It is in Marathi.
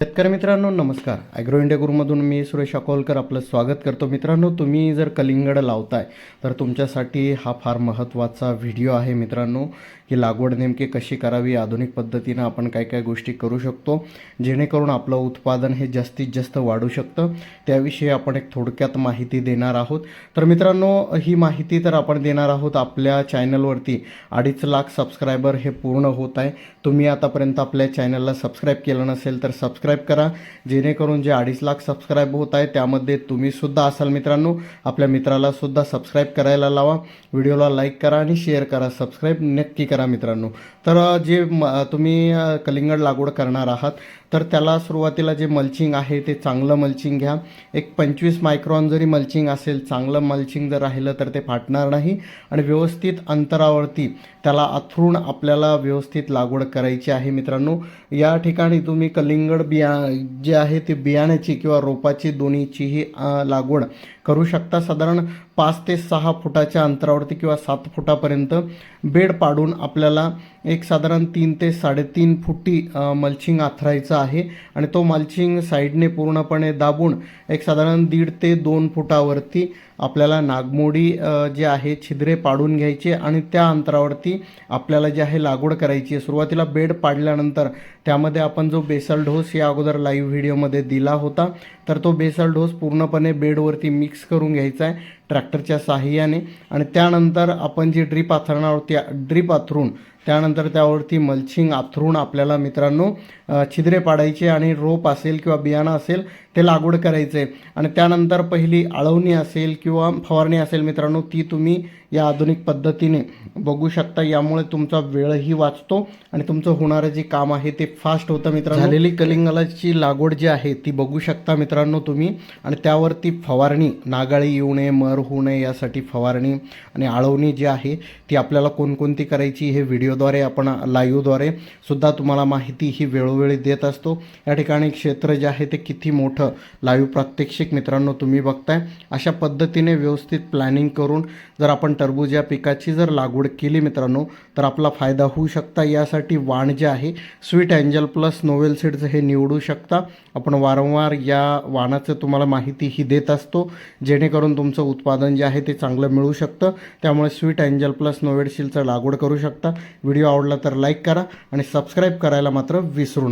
शेतकरी मित्रांनो नमस्कार. ॲग्रो इंडिया गुरुमधून मी सुरेश अकोलकर आपलं स्वागत करतो. मित्रांनो तुम्ही जर कलिंगड लावताय तर तुमच्यासाठी हा फार महत्त्वाचा व्हिडिओ आहे मित्रांनो. ही लागवड नेमकी कशी करावी आधुनिक पद्धतीनं आपण काय काय गोष्टी करू शकतो जेणेकरून आपलं उत्पादन हे जास्तीत जास्त वाढू शकतं. त्याविषयी आपण एक थोडक्यात माहिती देणार आहोत. तर मित्रांनो ही माहिती तर आपण देणार आहोत आपल्या चॅनलवरती. अडीच लाख सबस्क्रायबर हे पूर्ण होत आहे. तुम्ही आतापर्यंत आपल्या चॅनलला सबस्क्राईब केलं नसेल तर सबस्क्राईब करा. जेणेकरून जे अडीच लाख सबस्क्राईब होत आहे त्यामध्ये तुम्ही सुद्धा असाल मित्रांनो. आपल्या मित्राला सुद्धा सबस्क्राईब करायला लावा. व्हिडिओला लाईक करा आणि शेअर करा. सबस्क्राईब नक्की करा. मित्रांनो. तर जे म तुम्ही कलिंगड लागवड करणार आहात तर त्याला सुरुवातीला जे मल्चिंग आहे ते चांगलं मल्चिंग घ्या. एक पंचवीस मायक्रॉन जरी मल्चिंग असेल चांगलं मल्चिंग जर राहिलं तर ते फाटणार नाही आणि व्यवस्थित अंतरावरती त्याला अथरून आपल्याला व्यवस्थित लागवड करायची आहे मित्रांनो. या ठिकाणी तुम्ही कलिंगड बिया जे आहे ते बियाण्याची किंवा रोपाची दोन्हीचीही लागवड करू शकता. साधारण पाच ते सहा फुटाच्या अंतरावरती किंवा सात फुटापर्यंत बेड पाडून आपल्याला एक साधारण तीन ते साडेतीन फुटी मल्चिंग आथरायचं आहे आणि तो मल्चिंग साईडने पूर्णपणे दाबून एक साधारण दीड ते दोन फुटावरती आपल्याला नागमोडी जे आहे छिद्रे पाडून घ्यायचे आणि त्या अंतरावरती आपल्याला जे आहे लागवड करायची आहे. सुरुवातीला बेड पाडल्यानंतर त्यामध्ये आपण जो बेसल डोस या अगोदर लाईव्ह व्हिडिओमध्ये दिला होता तर तो बेसल डोस पूर्णपणे बेडवरती मिक्स करून घ्यायचा आहे. ट्रॅक्टरच्या साहाय्याने आणि त्यानंतर आपण जी ड्रीप आथरणार आहोत त्या ड्रीप आथरून त्यानंतर त्यावरती मल्चिंग आथरून आपल्याला मित्रांनो छिद्रे पाडायचे आणि रोप असेल किंवा बियाणं असेल ते लागवड करायचे. आणि त्यानंतर पहिली आळवणी असेल किंवा फवारणी असेल मित्रांनो ती तुम्ही या आधुनिक पद्धतीने बघू शकता. यामुळे तुमचा वेळही वाचतो आणि तुमचं होणारं जे काम आहे ते फास्ट होतं मित्रांनो. झालेली कलिंगलाची लागवड जी आहे ती बघू शकता मित्रांनो तुम्ही. आणि त्यावरती फवारणी नागाळी येऊ नये मर होऊ नये यासाठी फवारणी आणि आळवणी जी आहे ती आपल्याला कोणकोणती करायची हे व्हिडिओद्वारे आपण लाईव्हद्वारे सुद्धा तुम्हाला माहिती ही वेळोवेळी देत असतो. या ठिकाणी क्षेत्र जे आहे ते किती मोठं लाईव्ह प्रात्यक्षिक मित्रांनो तुम्ही बघताय. अशा पद्धतीने व्यवस्थित प्लॅनिंग करून जर आपण टरबूज या पिकाची जर लागवड केली मित्रांनो तर आपला फायदा होऊ शकता. यासाठी वाण जे आहे sweet angel plus novel seeds हे निवडू शकता. आपण वारंवार या वाणाचं तुम्हाला माहिती ही देत असतो जेणेकरून तुमचं उत्पादन जे आहे ते चांगलं मिळू शकतं. त्यामुळे स्वीट अँजल प्लस नोवेल सीडचं लागवड करू शकता. व्हिडिओ आवडला तर लाईक करा आणि सबस्क्राईब करायला मात्र विसरू नका.